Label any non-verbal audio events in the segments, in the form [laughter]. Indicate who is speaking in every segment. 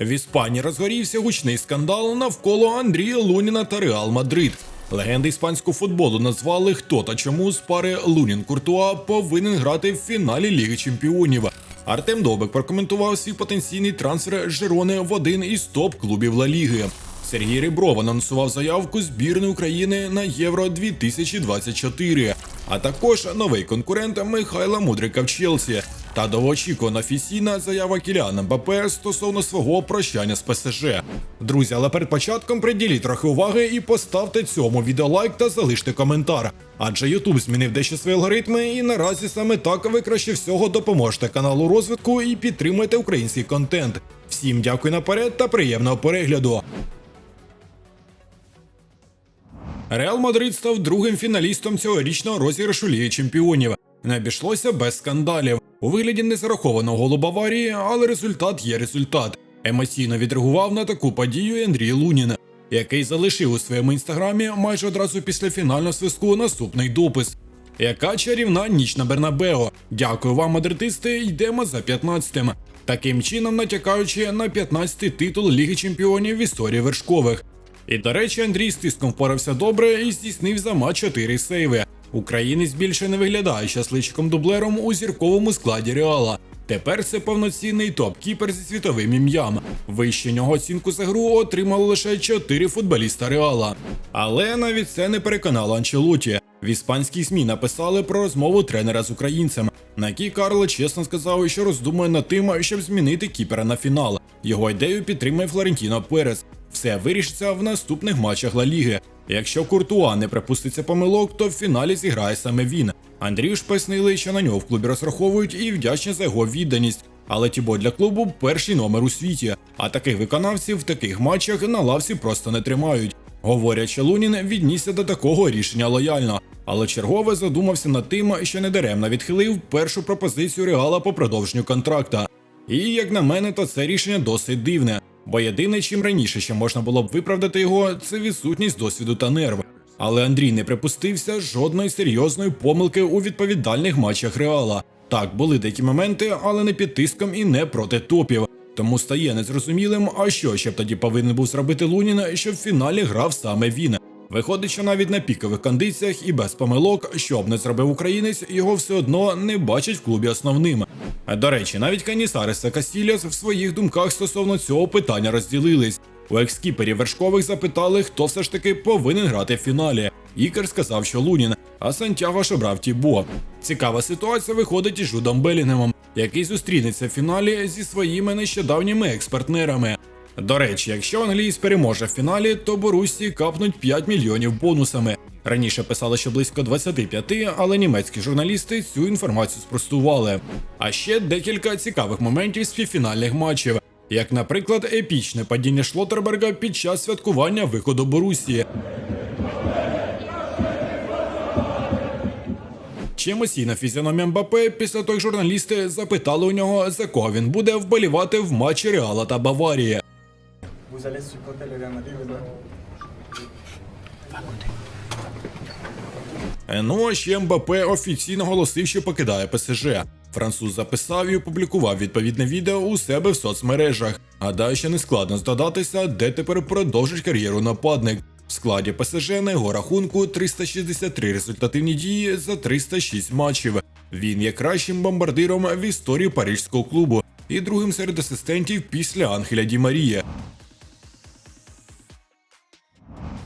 Speaker 1: В Іспанії розгорівся гучний скандал навколо Андрія Луніна та Реал Мадрид. Легенди іспанського футболу назвали хто та чому з пари Лунін Куртуа повинен грати в фіналі Ліги Чемпіонів. Артем Довбик прокоментував свій потенційний трансфер Жерони в один із топ-клубів Ла Ліги. Сергій Ребров анонсував заявку збірної України на Євро 2024, а також новий конкурент Михайла Мудрика в Челсі та довгоочікувана офіційна заява Кіліана Мбаппе стосовно свого прощання з ПСЖ. Друзі, але перед початком приділіть трохи уваги і поставте цьому відео лайк та залиште коментар. Адже YouTube змінив дещо свої алгоритми, і наразі саме так ви краще всього допоможете каналу розвитку і підтримуєте український контент. Всім дякую наперед та приємного перегляду. Реал Мадрид став другим фіналістом цьогорічного розіграшу Ліги Чемпіонів. Не обійшлося без скандалів. У вигляді незарахованого голу Баварії, але результат є результат. Емоційно відреагував на таку подію Андрій Лунін, який залишив у своєму інстаграмі майже одразу після фінального свистку наступний допис. Яка чарівна ніч на Бернабео. Дякую вам, мадридисти, йдемо за 15-тим. Таким чином натякаючи на 15-й титул Ліги Чемпіонів в історії вершкових. І до речі, Андрій з тиском впорався добре і здійснив за матч 4 сейви. Українець більше не виглядає щасливчиком дублером у зірковому складі Реала. Тепер це повноцінний топ-кіпер зі світовим ім'ям. Вище нього оцінку за гру отримали лише 4 футболіста Реала. Але навіть це не переконало Анчелоті. В іспанській ЗМІ написали про розмову тренера з українцем, на якій Карло чесно сказав, що роздумує над тим, щоб змінити кіпера на фінал. Його ідею підтримує Флорентіно Перес. Все вирішиться в наступних матчах Ла Ліги. Якщо Куртуа не припуститься помилок, то в фіналі зіграє саме він. Андрію ж пояснили, що на нього в клубі розраховують і вдячні за його відданість. Але Тібо для клубу перший номер у світі. А таких виконавців в таких матчах на лавці просто не тримають. Говорять, що Лунін віднісся до такого рішення лояльно, але чергове задумався над тим, що недаремно відхилив першу пропозицію Реала по продовженню контракта. І як на мене, то це рішення досить дивне, бо єдине, чим раніше ще можна було б виправдати його, це відсутність досвіду та нерв. Але Андрій не припустився жодної серйозної помилки у відповідальних матчах Реала. Так, були деякі моменти, але не під тиском і не проти топів. Тому стає незрозумілим, а що ще б тоді повинен був зробити Лунін, щоб в фіналі грав саме він. Виходить, що навіть на пікових кондиціях і без помилок, що б не зробив українець, його все одно не бачать в клубі основним. До речі, навіть Канісарес та Касіліас в своїх думках стосовно цього питання розділились. У екскіперів вершкових запитали, хто все ж таки повинен грати в фіналі. Ікер сказав, що Лунін, а Сантьяго ж обрав Тібо. Цікава ситуація виходить із Жудом Белінгемом, який зустрінеться в фіналі зі своїми нещодавніми експартнерами. До речі, якщо англієць переможе в фіналі, то Борусі капнуть 5 мільйонів бонусами. Раніше писали, що близько 25, але німецькі журналісти цю інформацію спростували. А ще декілька цікавих моментів з півфінальних матчів, як, наприклад, епічне падіння Шлотерберга під час святкування виходу Борусі. Чи емоційна фізіономія Мбапе після того, журналісти запитали у нього, за кого він буде вболівати в матчі Реала та Баварії. Ну а ще Мбапе офіційно оголосив, що покидає ПСЖ. Француз записав і опублікував відповідне відео у себе в соцмережах. Гадаю, що не складно здогадатися, де тепер продовжить кар'єру нападник. В складі ПСЖ на його рахунку 363 результативні дії за 306 матчів. Він є кращим бомбардиром в історії парижського клубу і другим серед асистентів після Анхеля Ді Марія.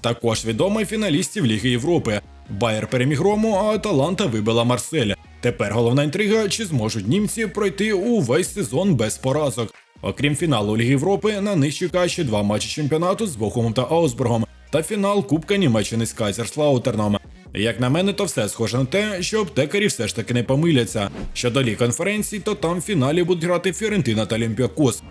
Speaker 1: Також відомий фіналістів Ліги Європи. Байер переміг Рому, а Аталанта вибила Марсель. Тепер головна інтрига, чи зможуть німці пройти увесь сезон без поразок. Окрім фіналу Ліги Європи, на них чекає ще два матчі чемпіонату з Бохумом та Аусбургом та фінал Кубка Німеччини з Кайзерслаутерном. Як на мене, то все схоже на те, що аптекарі все ж таки не помиляться. Щодо ліг конференцій, то там в фіналі будуть грати Фіорентина та Олімпіакос.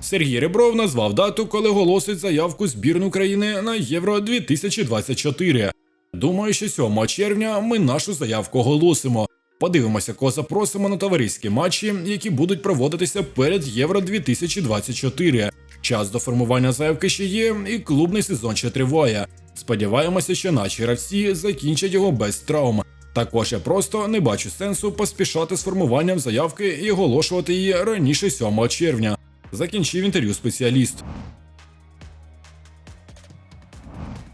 Speaker 1: Сергій Ребров назвав дату, коли оголосить заявку збірну України на Євро 2024. Думаю, що 7 червня ми нашу заявку оголосимо. Подивимося, кого запросимо на товариські матчі, які будуть проводитися перед Євро 2024. Час до формування заявки ще є, і клубний сезон ще триває. Сподіваємося, що наші гравці закінчать його без травм. Також я просто не бачу сенсу поспішати з формуванням заявки і оголошувати її раніше 7 червня. Закінчив інтерв'ю спеціаліст.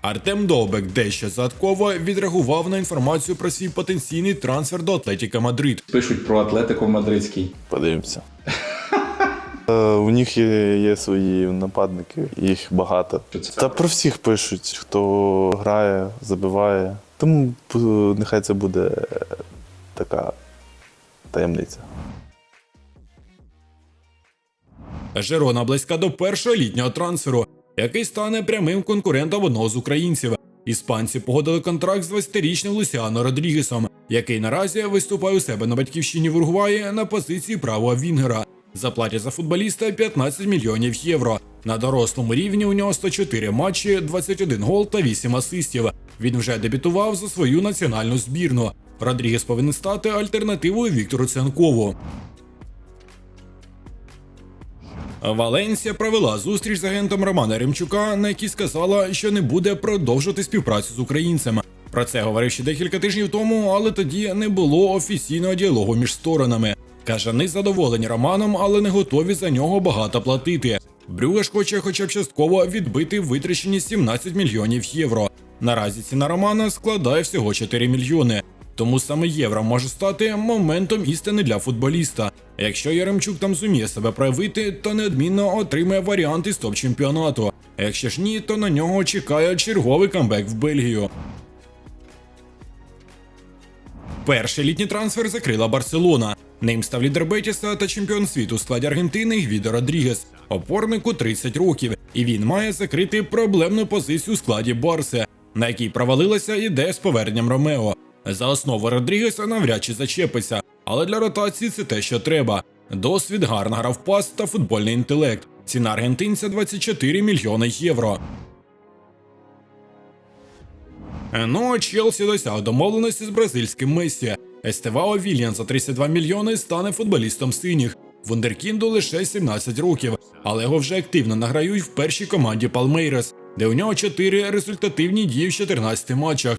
Speaker 1: Артем Довбек дещо загадково відреагував на інформацію про свій потенційний трансфер до Атлетіка Мадрид.
Speaker 2: Пишуть про Атлетико Мадридський.
Speaker 3: Подивимося. [laughs] Е, У них є, є свої нападники, їх багато. Та про всіх пишуть, хто грає, забиває. Тому е, нехай це буде така таємниця.
Speaker 1: Жерона близька до першого літнього трансферу, який стане прямим конкурентом одного з українців. Іспанці погодили контракт з 20-річним Лусіано Родрігесом, який наразі виступає у себе на батьківщині в Уругваї на позиції правого Вінгера. Заплатять за футболіста 15 мільйонів євро. На дорослому рівні у нього 104 матчі, 21 гол та 8 асистів. Він вже дебютував за свою національну збірну. Родрігес повинен стати альтернативою Віктору Цянкову. Валенсія провела зустріч з агентом Романа Ремчука, на якій сказала, що не буде продовжувати співпрацю з українцем. Про це говорив ще декілька тижнів тому, але тоді не було офіційного діалогу між сторонами. Кажани задоволені Романом, але не готові за нього багато платити. Брюгеш хоче хоча б частково відбити витрачені 17 мільйонів євро. Наразі ціна Романа складає всього 4 мільйони. Тому саме євро може стати моментом істини для футболіста. Якщо Яремчук там зуміє себе проявити, то неодмінно отримає варіант із топ-чемпіонату. А якщо ж ні, то на нього чекає черговий камбек в Бельгію. Перший літній трансфер закрила Барселона. Ним став лідер Бетіса та чемпіон світу у складі Аргентини Гвідо Родрігес. Опорнику 30 років, і він має закрити проблемну позицію у складі Барси, на якій провалилася ідея з поверненням Ромео. За основу Родрігеса навряд чи зачепиться, але для ротації це те, що треба. Досвід, гарна гра в пас та футбольний інтелект. Ціна аргентинця 24 мільйони євро. Ну, Челсі досяг домовленості з бразильським Месі. Естевао Вільян за 32 мільйони стане футболістом синіх. Вундеркінду лише 17 років, але його вже активно награють в першій команді Палмейрес, де у нього 4 результативні дії в 14 матчах.